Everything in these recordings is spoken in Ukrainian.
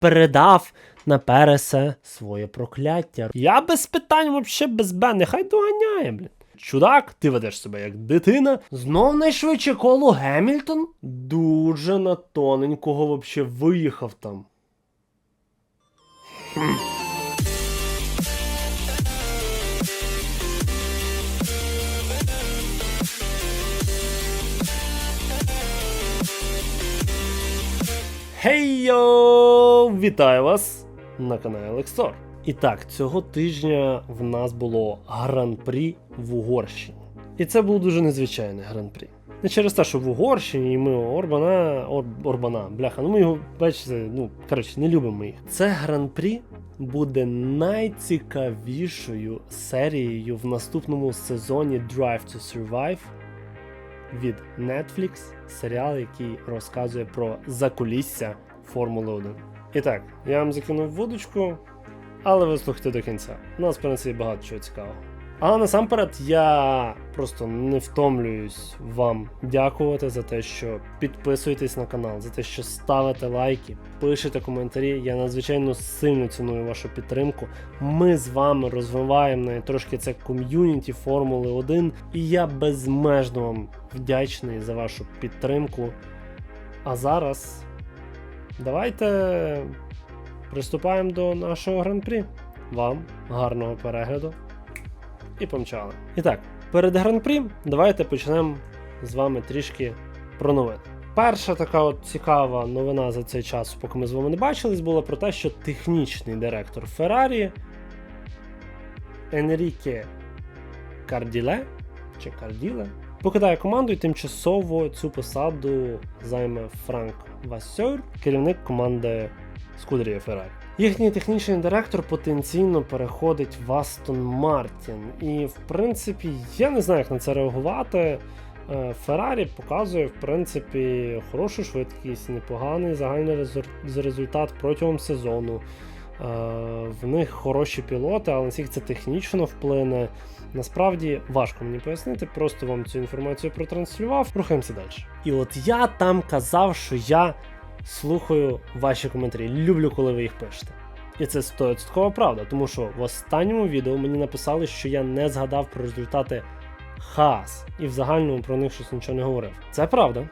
передав на Пересе своє прокляття. Я без питань, вообще без Б, нехай доганяє, блін. Чудак, ти ведеш себе як дитина. Знов найшвидше коло Гемільтон. Дуже на тоненького вообще виїхав там. Хей-йоу! Вітаю вас на каналі Лексор. І так, цього тижня в нас було гран-прі в Угорщині. І це був дуже незвичайний гран-прі. Не через те, що в Угорщині і ми Орбана, Ор, Орбана, бляха, ну ми його, бачите, ну, коротше, не любимо їх. Це гран-прі буде найцікавішою серією в наступному сезоні Drive to Survive від Netflix, серіал, який розказує про закулісся Формули 1. І так, я вам закинув вудочку, але ви слухайте до кінця. У нас, в принципі, багато чого цікавого. Але насамперед я просто не втомлююсь вам дякувати за те, що підписуєтесь на канал, за те, що ставите лайки, пишете коментарі. Я надзвичайно сильно ціную вашу підтримку. Ми з вами розвиваємо трошки це ком'юніті Формули 1, і я безмежно вам вдячний за вашу підтримку. А зараз давайте приступаємо до нашого гран-прі. Вам гарного перегляду і помчали. І так, перед гран-прі давайте почнемо з вами трішки про новини. Перша така от цікава новина за цей час, поки ми з вами не бачились, була про те, що технічний директор Феррарі Енріке Карділе чи Карділе покидає команду і тимчасово цю посаду займе Франк Вассер, керівник команди Скудерія Феррарі. Їхній технічний директор потенційно переходить в Астон Мартін. І, в принципі, я не знаю, як на це реагувати. Е, Феррарі показує, в принципі, хорошу швидкість, непоганий загальний результат протягом сезону. Е, В них хороші пілоти, але наскільки це технічно вплине. Насправді важко мені пояснити, просто вам цю інформацію протранслював. Рухаємося далі. І от я там казав, що я слухаю ваші коментарі. Люблю, коли ви їх пишете. І це 100% правда, тому що в останньому відео мені написали, що я не згадав про результати Хаас, і в загальному про них щось нічого не говорив. Це правда.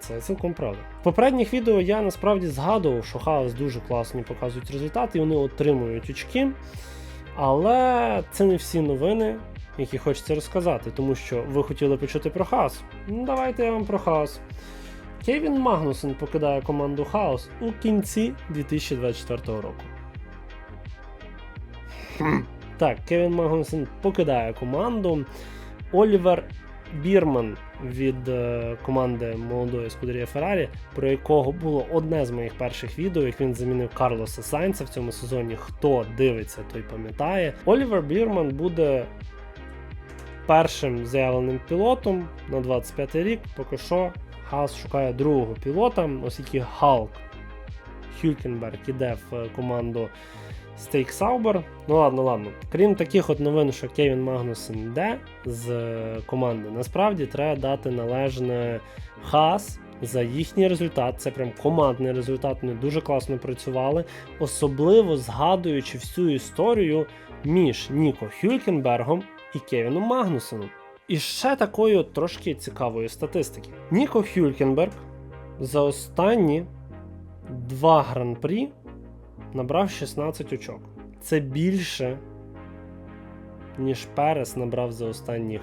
Це цілком правда. В попередніх відео я насправді згадував, що Хаос дуже класно показують результати, і вони отримують очки. Але це не всі новини, які хочеться розказати, тому що ви хотіли почути про Хаос. Ну, давайте я вам про Хаос. Кевін Магнусен покидає команду Хаос у кінці 2024 року. Так, Кевін Магнусен покидає команду. Олівер Бірман від е, команди молодої Скудерія Феррарі, про якого було одне з моїх перших відео, як він замінив Карлоса Сайнца в цьому сезоні. Хто дивиться, той пам'ятає. Олівер Бірман буде першим заявленим пілотом на 25 рік. Поки що Хас шукає другого пілота, оскільки Халк Хюлькенберг іде в команду Стейк Саубер. Ну ладно, ладно. Крім таких от новин, що Кевін Магнусен йде з е, команди, насправді треба дати належне Хас. За їхній результат, це прям командний результат. Вони дуже класно працювали, особливо згадуючи всю історію між Ніко Хюлькенбергом і Кевіном Магнусеном. І ще такої от трошки цікавої статистики. Ніко Хюлькенберг за останні два гран-прі набрав 16 очок. Це більше, ніж Перес набрав за останніх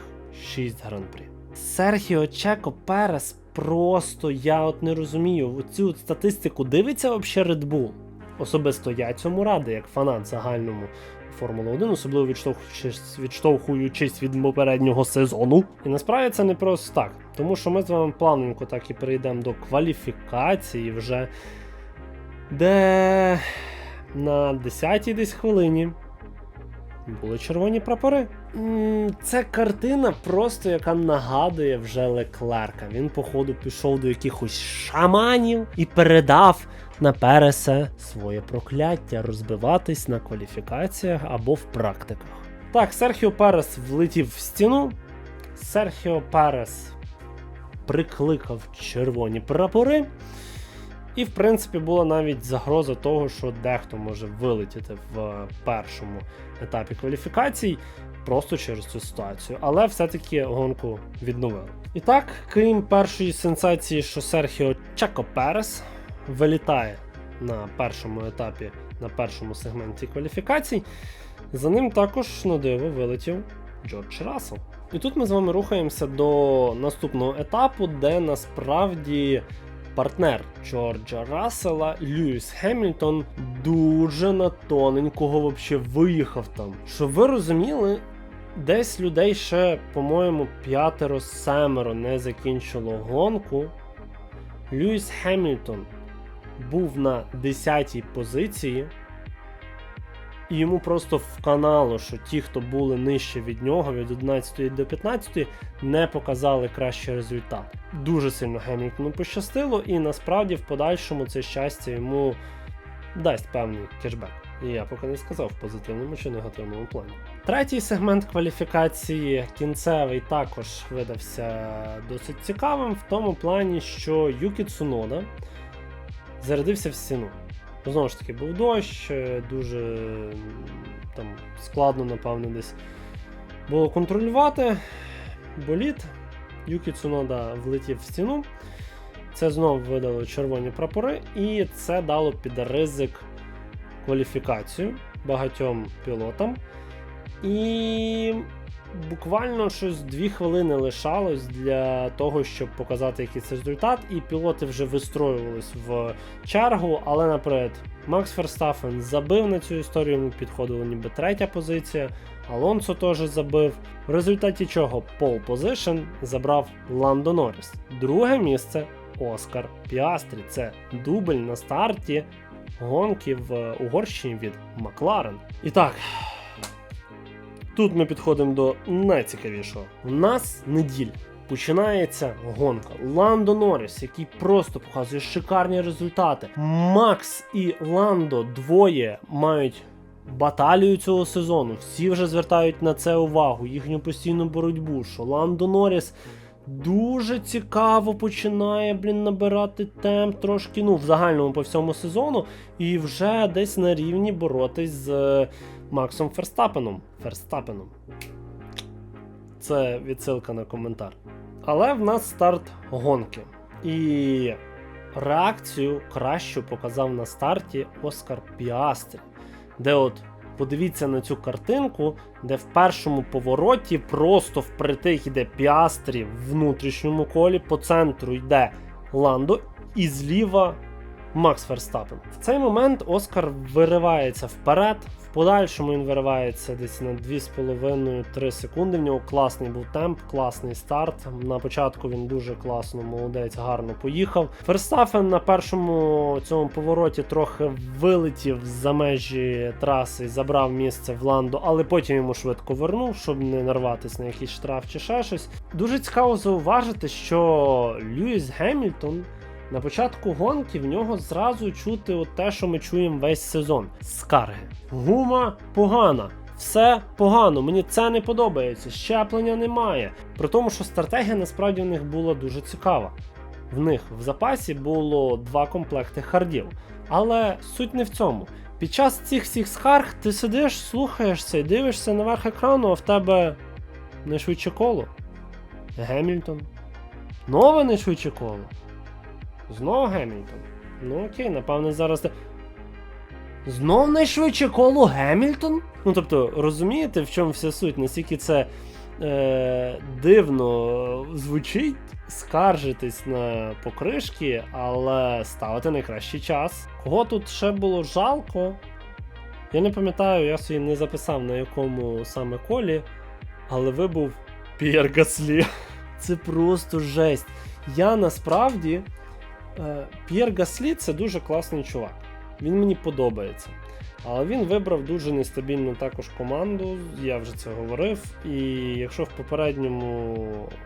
6 гран-прі. Серхіо Чеко Перес просто я от не розумію. Цю статистику дивиться взагалі Red Bull. Особисто я цьому радий, як фанат загальному Формули 1, особливо відштовхуючись, відштовхуючись від попереднього сезону. І насправді це не просто так, тому що ми з вами плавненько так і перейдемо до кваліфікації вже, де на 10-й десь хвилині були червоні прапори. Це картина просто яка нагадує вже Леклерка. Він, походу, пішов до якихось шаманів і передав на Пересе своє прокляття розбиватись на кваліфікаціях або в практиках. Так, Серхіо Перес влетів в стіну. Серхіо Перес прикликав червоні прапори. І в принципі була навіть загроза того, що дехто може вилетіти в першому етапі кваліфікацій просто через цю ситуацію. Але все-таки гонку відновили. І так, крім першої сенсації, що Серхіо Чако Перес вилітає на першому етапі, на першому сегменті кваліфікацій, за ним також на диво вилетів Джордж Рассел. І тут ми з вами рухаємося до наступного етапу, де насправді партнер Джорджа Рассела Льюіс Хемільтон, дуже на тоненького вообще виїхав там. Щоб ви розуміли, десь людей ще, по-моєму, п'ятеро-семеро не закінчило гонку. Льюіс Хемільтон був на 10-й позиції. І йому просто вканало, що ті, хто були нижче від нього, від 11 до 15, не показали кращий результат. Дуже сильно Гемільтону пощастило, і насправді в подальшому це щастя йому дасть певний кешбек. І я поки не сказав в позитивному чи негативному плані. Третій сегмент кваліфікації кінцевий також видався досить цікавим в тому плані, що Юкі Цунода зарядився в стіну. Знову ж таки, був дощ, е, дуже там складно, напевно, десь було контролювати. Боліт. Юкі Цунода влетів в стіну. Це знову видало червоні прапори, і це дало під ризик кваліфікацію багатьом пілотам. І буквально щось дві хвилини лишалось для того, щоб показати якийсь результат, і пілоти вже вистроювались в чергу. Але наперед Макс Ферстафен забив на цю історію, йому підходила ніби третя позиція. Алонсо теж забив. В результаті чого пол позишн забрав Ландо Норріс. Друге місце Оскар Піастрі. Це дубль на старті гонки в Угорщині від Макларен. І так. Тут ми підходимо до найцікавішого. У нас неділя. Починається гонка. Ландо Норріс, який просто показує шикарні результати. Макс і Ландо двоє мають баталію цього сезону. Всі вже звертають на це увагу, їхню постійну боротьбу. Що Ландо Норріс дуже цікаво починає блін, набирати темп трошки, ну, в загальному по всьому сезону, і вже десь на рівні боротись з е, Максом Ферстапеном. Ферстапеном. Це відсилка на коментар. Але в нас старт гонки. І реакцію кращу показав на старті Оскар Піастрі, де от подивіться на цю картинку, де в першому повороті просто впритик йде Піастрі в внутрішньому колі, по центру йде Ландо, і зліва Макс Ферстапен. В цей момент Оскар виривається вперед. В подальшому він виривається десь на 2,5-3 секунди. В нього класний був темп, класний старт. На початку він дуже класно, молодець, гарно поїхав. Ферстафен на першому цьому повороті трохи вилетів за межі траси, забрав місце в ланду, але потім йому швидко вернув, щоб не нарватися на якийсь штраф чи ще щось. Дуже цікаво зауважити, що Льюіс Гемільтон. На початку гонки в нього зразу чути от те, що ми чуємо весь сезон. Скарги. Гума погана. Все погано, мені це не подобається, щеплення немає. При тому, що стратегія насправді в них була дуже цікава. В них в запасі було два комплекти хардів. Але суть не в цьому. Під час цих всіх скарг ти сидиш, слухаєшся і дивишся наверх екрану, а в тебе найшвидше коло. Гемільтон. Нове найшвидше коло. Знову Гемільтон. Ну окей, напевне, зараз. Знов найшвидше коло Гемільтон? Ну тобто, розумієте, в чому вся суть? Наскільки це е, дивно звучить, скаржитись на покришки, але ставити найкращий час. Кого тут ще було жалко? Я не пам'ятаю, я собі не записав на якому саме колі, але вибув П'єр Гаслі. Це просто жесть. Я насправді. Е, П'єр Гаслі це дуже класний чувак. Він мені подобається. Але він вибрав дуже нестабільну також команду, я вже це говорив. І якщо в попередньому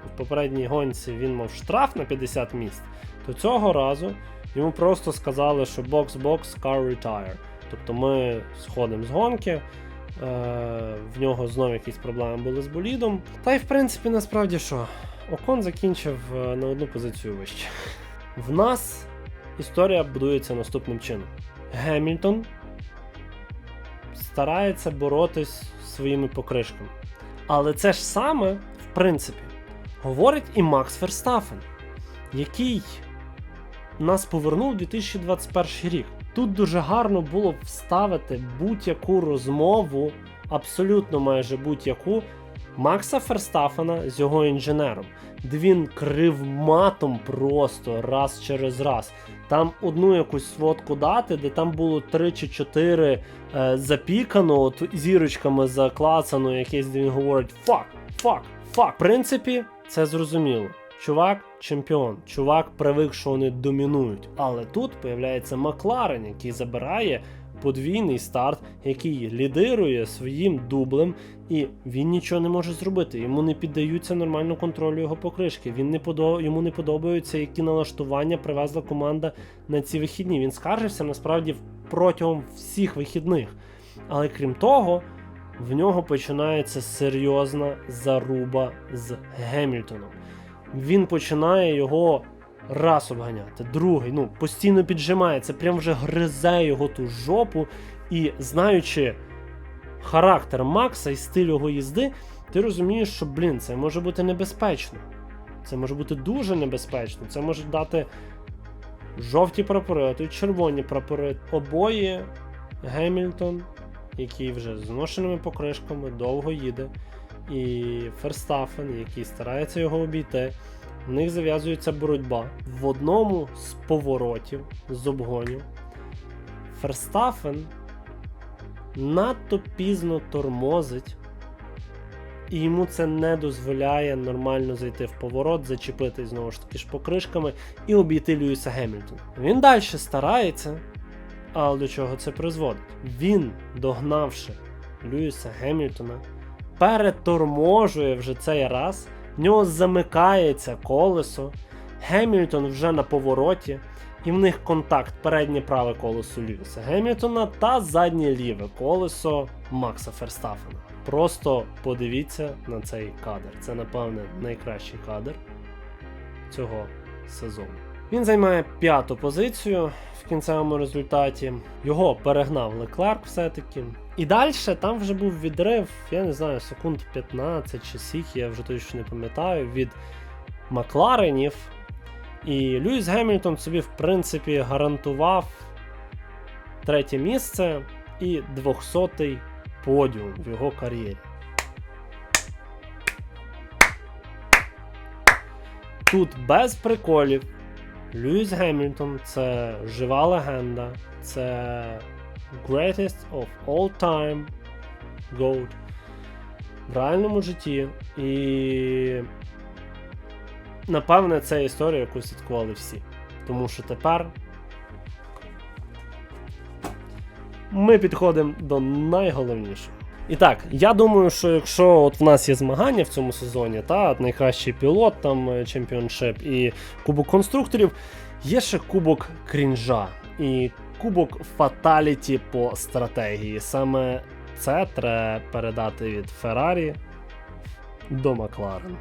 в попередній гонці він мав штраф на 50 місць, то цього разу йому просто сказали, що бокс-бокс, car retire. Тобто ми сходимо з гонки. Е, в нього знову якісь проблеми були з болідом. Та й в принципі, насправді що, Окон закінчив е, на одну позицію вище. В нас історія будується наступним чином: Гемільтон старається боротись своїми покришками. Але це ж саме, в принципі, говорить і Макс Ферстафен, який нас повернув у 2021 рік. Тут дуже гарно було вставити будь-яку розмову, абсолютно майже будь-яку Макса Ферстафена з його інженером, де він крив матом просто раз через раз. Там одну якусь сводку дати, де там було 3 чи 4 е, запікано, от зірочками заклацано, якесь, він говорить фак, фак, фак. В принципі, це зрозуміло. Чувак чемпіон, чувак привик, що вони домінують. Але тут появляється Макларен, який забирає подвійний старт, який лідирує своїм дублем, і він нічого не може зробити. Йому не піддаються нормально контролю його покришки. Він не подо... Йому не подобаються, які налаштування привезла команда на ці вихідні. Він скаржився насправді протягом всіх вихідних. Але крім того, в нього починається серйозна заруба з Гемільтоном. Він починає його раз обганяти, другий, ну, постійно піджимається, прям вже гризе його ту жопу. І знаючи характер Макса і стиль його їзди, ти розумієш, що, блін, це може бути небезпечно. Це може бути дуже небезпечно. Це може дати жовті прапори, а то й червоні прапори. Обоє Гемільтон, який вже з зношеними покришками довго їде, і Ферстафен, який старається його обійти. В них зав'язується боротьба. В одному з поворотів, з обгонів, Ферстафен надто пізно тормозить, і йому це не дозволяє нормально зайти в поворот, зачепити знову ж таки ж покришками і обійти Льюіса Гемільтона. Він далі старається, але до чого це призводить? Він, догнавши Льюіса Гемільтона, переторможує вже цей раз. В нього замикається колесо, Гемільтон вже на повороті, і в них контакт переднє праве колесо Льюіса Гемільтона та заднє ліве колесо Макса Ферстафена. Просто подивіться на цей кадр. Це, напевне, найкращий кадр цього сезону. Він займає п'яту позицію в кінцевому результаті. Його перегнав Леклерк все-таки. І далі там вже був відрив, я не знаю, секунд 15 чи сіх, я вже точно не пам'ятаю, від Макларенів. І Льюіс Гемільтон собі, в принципі, гарантував третє місце і 200-й подіум в його кар'єрі. Тут без приколів. Льюіс Гемільтон це жива легенда, це greatest of all time GOAT в реальному житті. І напевне це історія, яку слідкували всі. Тому що тепер ми підходимо до найголовнішого. І так, я думаю, що якщо от в нас є змагання в цьому сезоні, та найкращий пілот, там чемпіоншип і кубок конструкторів, є ще кубок крінжа і кубок фаталіті по стратегії. Саме це треба передати від Феррарі до Макларен.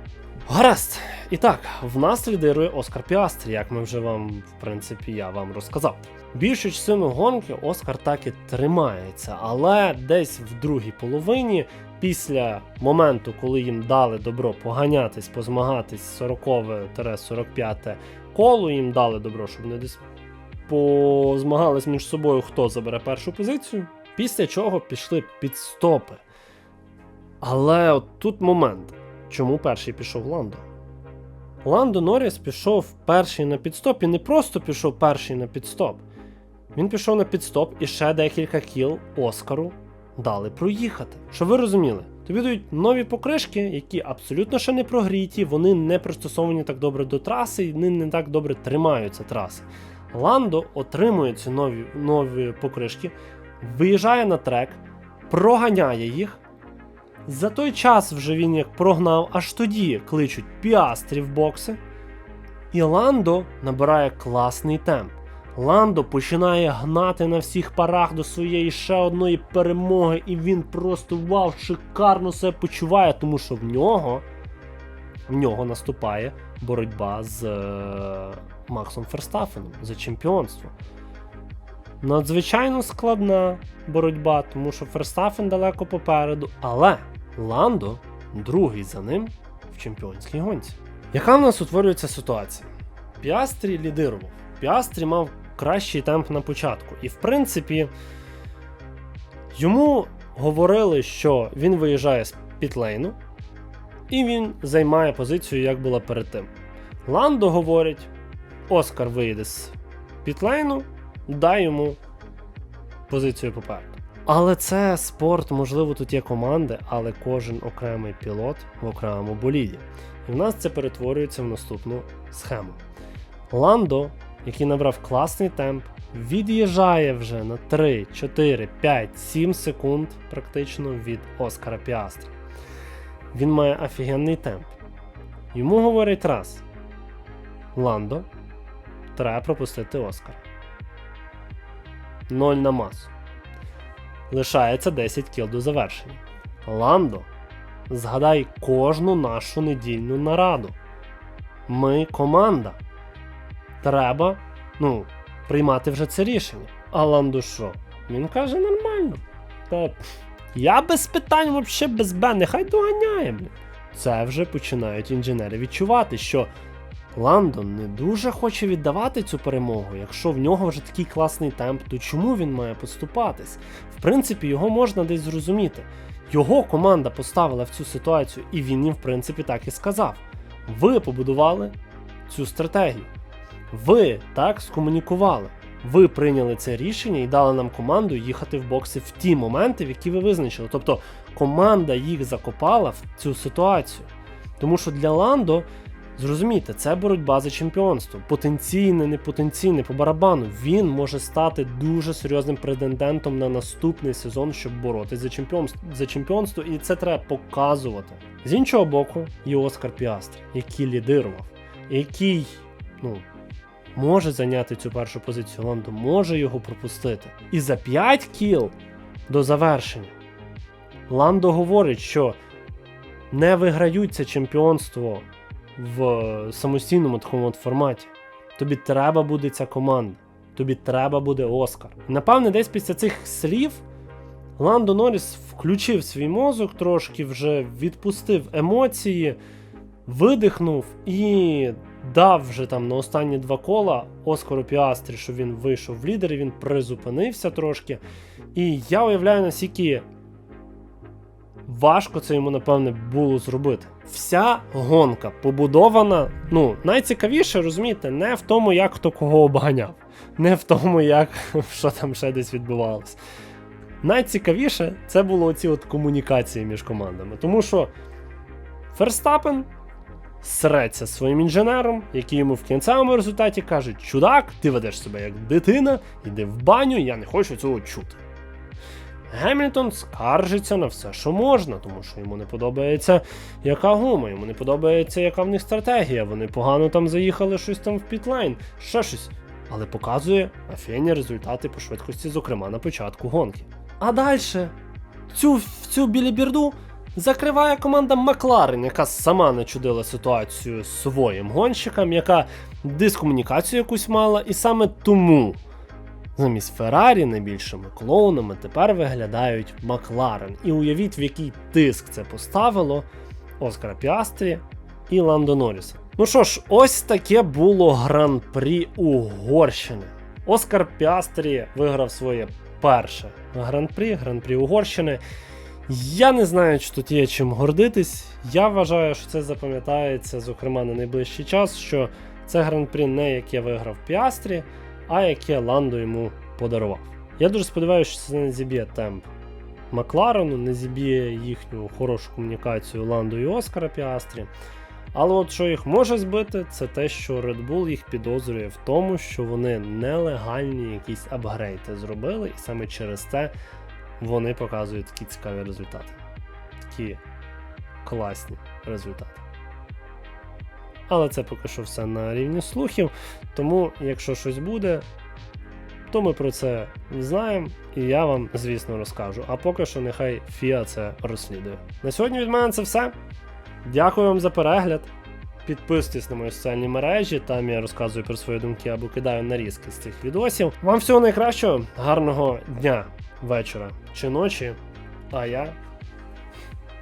Гаразд. І так, в нас лідирує Оскар Піастрі, як ми вже вам, в принципі, я вам розказав. Більшу частину гонки Оскар так і тримається, але десь в другій половині, після моменту, коли їм дали добро поганятись, позмагатись 40-45 коло, їм дали добро, щоб не десь позмагались між собою, хто забере першу позицію. Після чого пішли підстопи. Але от тут момент, чому перший пішов Ландо? Ландо Норріс пішов перший на підстоп і не просто пішов перший на підстоп. Він пішов на підстоп і ще декілька кіл Оскару дали проїхати. Щоб ви розуміли, тобі дають нові покришки, які абсолютно ще не прогріті, вони не пристосовані так добре до траси і вони не так добре тримаються траси. Ландо отримує ці нові, нові покришки, виїжджає на трек, проганяє їх. За той час вже він як прогнав, аж тоді кличуть піастрі в бокси. І Ландо набирає класний темп. Ландо починає гнати на всіх парах до своєї ще одної перемоги, і він просто вау, шикарно себе почуває, тому що в нього в нього наступає боротьба з е, Максом Ферстафеном за чемпіонство. Надзвичайно складна боротьба, тому що Ферстафен далеко попереду, але Ландо другий за ним в чемпіонській гонці. Яка в нас утворюється ситуація? Піастрі лідирував. Піастрі мав кращий темп на початку. І в принципі, йому говорили, що він виїжджає з пітлейну, і він займає позицію, як була перед тим. Ландо говорить: Оскар виїде з пітлейну, дай йому позицію попереду. Але це спорт, можливо, тут є команди, але кожен окремий пілот в окремому боліді. І в нас це перетворюється в наступну схему. Ландо, який набрав класний темп, від'їжджає вже на 3, 4, 5, 7 секунд практично від Оскара Піастри. Він має офігенний темп. Йому говорять раз: Ландо, треба пропустити Оскар. 0 на масу. Лишається 10 кіл до завершення. Ландо, згадай кожну нашу недільну нараду. Ми команда. Треба, ну, приймати вже це рішення. А Ландо що? Він каже нормально. Та я без питань, взагалі без Б, нехай доганяє. Блін. Це вже починають інженери відчувати, що Ландон не дуже хоче віддавати цю перемогу. Якщо в нього вже такий класний темп, то чому він має поступатись? В принципі, його можна десь зрозуміти. Його команда поставила в цю ситуацію, і він їм, в принципі, так і сказав: ви побудували цю стратегію. Ви так скомунікували. Ви прийняли це рішення і дали нам команду їхати в бокси в ті моменти, в які ви визначили. Тобто команда їх закопала в цю ситуацію. Тому що для Ландо, зрозумійте, це боротьба за чемпіонство. Потенційне, не потенційне по барабану. Він може стати дуже серйозним претендентом на наступний сезон, щоб боротися за чемпіонство, за чемпіонство, і це треба показувати. З іншого боку, є Оскар Піастрі, який лідирував, який, ну може зайняти цю першу позицію Ландо, може його пропустити. І за 5 кіл до завершення Ландо говорить, що не виграють це чемпіонство в самостійному такому от форматі. Тобі треба буде ця команда, тобі треба буде Оскар. Напевне, десь після цих слів Ландо Норріс включив свій мозок трошки, вже відпустив емоції, видихнув і дав вже там на останні два кола Оскару Піастрі, що він вийшов в лідери, він призупинився трошки. І я уявляю, наскільки важко це йому, напевне, було зробити. Вся гонка побудована. Ну, найцікавіше, розумієте, не в тому, як хто кого обганяв, не в тому, як що там ще десь відбувалось. Найцікавіше це було оці от комунікації між командами. Тому що Ферстапен среться зі своїм інженером, який йому в кінцевому результаті каже: Чудак, ти ведеш себе як дитина, іди в баню, я не хочу цього чути. Гемільтон скаржиться на все, що можна, тому що йому не подобається, яка гума, йому не подобається, яка в них стратегія. Вони погано там заїхали щось там в пітлайн, ще щось. Але показує офігенні результати по швидкості, зокрема на початку гонки. А далі цю, цю білібірду закриває команда Макларен, яка сама начудила ситуацію своїм гонщикам, яка дискомунікацію якусь мала, і саме тому замість Феррарі найбільшими клоунами тепер виглядають Макларен. І уявіть, в який тиск це поставило Оскара Піастрі і Ландо Норріса. Ну що ж, ось таке було гран-прі Угорщини. Оскар Піастрі виграв своє перше гран-прі, гран-прі Угорщини. Я не знаю, чи тут є чим гордитись. Я вважаю, що це запам'ятається, зокрема, на найближчий час, що це гран-прі не яке виграв Піастрі, а яке Ландо йому подарував. Я дуже сподіваюся, що це не зіб'є темп Макларену, не зіб'є їхню хорошу комунікацію Ландо і Оскара Піастрі. Але от що їх може збити, це те, що Red Bull їх підозрює в тому, що вони нелегальні якісь апгрейди зробили, і саме через це вони показують такі цікаві результати. Такі класні результати. Але це поки що все на рівні слухів. Тому, якщо щось буде, то ми про це знаємо, і я вам, звісно, розкажу. А поки що нехай FIA це розслідує. На сьогодні від мене це все. Дякую вам за перегляд. Підписуйтесь на мої соціальні мережі, там я розказую про свої думки або кидаю нарізки з цих відосів. Вам всього найкращого, гарного дня, вечора чи ночі. А я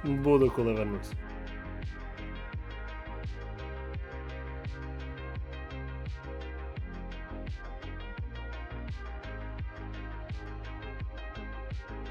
буду коли вернусь.